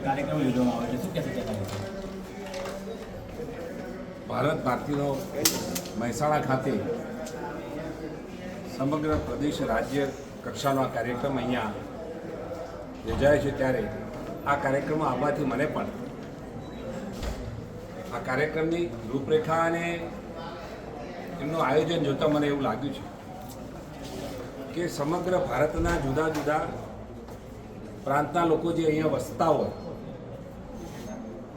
કાર્યક્રમ યોજવામાં આવે છે. ભારત ભારતીનો મહેસાણા ખાતે સમગ્ર પ્રદેશ રાજ્ય કક્ષાનો આ કાર્યક્રમ અહીંયા યોજાય છે ત્યારે આ કાર્યક્રમમાં આવવાથી મને પણ આ કાર્યક્રમની રૂપરેખા અને એમનું આયોજન જોતાં મને એવું લાગ્યું છે કે સમગ્ર ભારતના જુદા જુદા પ્રાંતના લોકો જે અહીંયા વસતા હોય,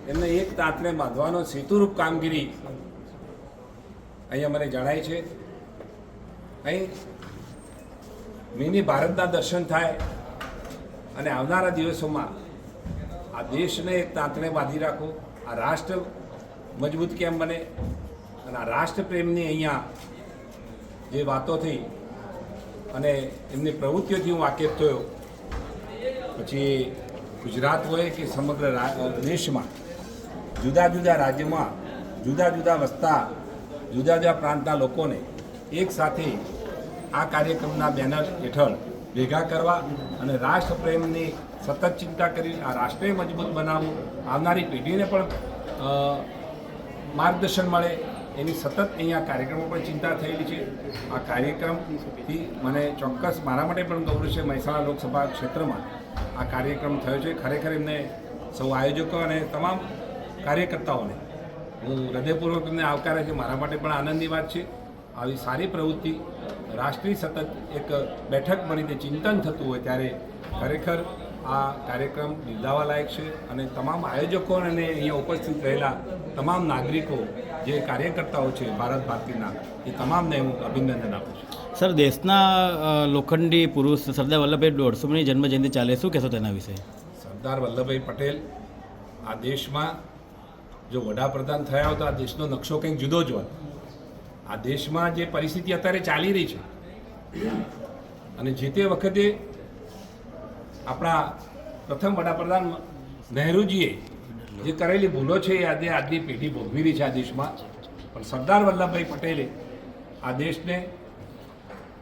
એમને એક તાંતને બાંધવાનો સેતુરૂપ કામગીરી અહીંયા મને જણાય છે. અહીં મિની ભારતના દર્શન થાય અને આવનારા દિવસોમાં આ દેશને એક તાંતને બાંધી રાખો, આ રાષ્ટ્ર મજબૂત કેમ બને અને આ રાષ્ટ્રપ્રેમની અહીંયા જે વાતો થઈ અને એમની પ્રવૃત્તિઓથી હું વાકેફ થયો. પછી ગુજરાત હોય કે સમગ્ર દેશમાં, જુદા જુદા રાજ્યમાં, જુદા જુદા વસતા, જુદા જુદા પ્રાંતના લોકોને એક સાથે આ કાર્યક્રમના બેનર હેઠળ ભેગા કરવા અને રાષ્ટ્રપ્રેમની સતત ચિંતા કરી, આ રાષ્ટ્રને મજબૂત બનાવવું, આવનારી પેઢીને પણ માર્ગદર્શન મળે, એની સતત અહીંયા કાર્યક્રમો પણ ચિંતા થયેલી છે. આ કાર્યક્રમથી મને ચોક્કસ મારા માટે પણ ગૌરવ છે. મહેસાણા લોકસભા ક્ષેત્રમાં આ કાર્યક્રમ થયો છે. ખરેખર એમને સૌ આયોજકો અને તમામ કાર્યકર્તાઓને હું હૃદયપૂર્વક એમને આવકારે છે. મારા માટે પણ આનંદની વાત છે. આવી સારી પ્રવૃત્તિ, રાષ્ટ્રીય સતત એક બેઠક મળીને ચિંતન થતું હોય ત્યારે ખરેખર આ કાર્યક્રમ બિરદાવા લાયક છે અને તમામ આયોજકો અને અહીંયા ઉપસ્થિત રહેલા તમામ નાગરિકો જે કાર્યકર્તાઓ છે ભારત ભારતીના એ તમામને હું અભિનંદન આપું છું. સર દેશના લોખંડી પુરુષ સરદાર વલ્લભભાઈ દોઢસોમી જન્મજયંતિ ચાલે શું કહેશો તેના વિશે? સરદાર વલ્લભભાઈ પટેલ આ દેશમાં જો વડાપ્રધાન થયા હોત તો આ દેશનો નકશો કંઈક જુદો જ હોત. આ દેશમાં જે પરિસ્થિતિ અત્યારે ચાલી રહી છે અને જે તે વખતે આપણા પ્રથમ વડાપ્રધાન નહેરુજીએ જે કરેલી ભૂલો છે એ આજે આજની પેઢી ભોગવી રહી છે આ દેશમાં. પણ સરદાર વલ્લભભાઈ પટેલે આ દેશને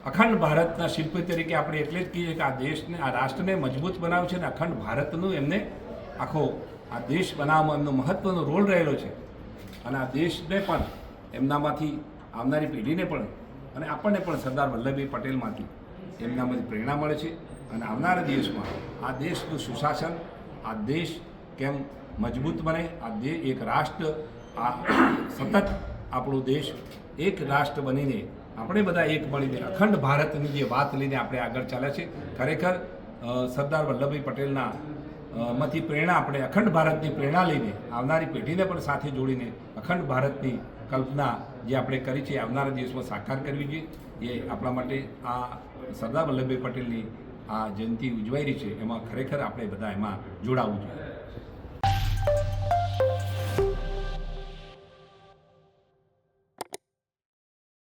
અખંડ ભારતના શિલ્પી તરીકે આપણે એટલે જ કહીએ કે આ દેશને, આ રાષ્ટ્રને મજબૂત બનાવ્યું છે અને અખંડ ભારતનું એમને આખો આ દેશ બનાવવામાં એમનો મહત્ત્વનો રોલ રહેલો છે. અને આ દેશને પણ એમનામાંથી આવનારી પેઢીને પણ અને આપણને પણ સરદાર વલ્લભભાઈ પટેલમાંથી એમનામાંથી પ્રેરણા મળે છે. અને આવનારા દિવસમાં આ દેશનું સુશાસન, આ દેશ કેમ મજબૂત બને, આ દે, એક રાષ્ટ્ર, આ સતત આપણો દેશ એક રાષ્ટ્ર બનીને આપણે બધા એક મળીને અખંડ ભારતની જે વાત લઈને આપણે આગળ ચાલ્યા છે ખરેખર સરદાર વલ્લભભાઈ પટેલના માંથી પ્રેરણા આપણે અખંડ ભારતની પ્રેરણા લઈને, આવનારી પેઢીને પણ સાથે જોડીને અખંડ ભારતની કલ્પના જે આપણે કરી છે આવનારા દિવસમાં સાકાર કરવી જોઈએ. એ આપણા માટે આ સરદાર વલ્લભભાઈ પટેલની આ જયંતિ ઉજવાઈ રહી છે. એમાં ખરેખર આપણે બધા એમાં જોડાવવું જોઈએ.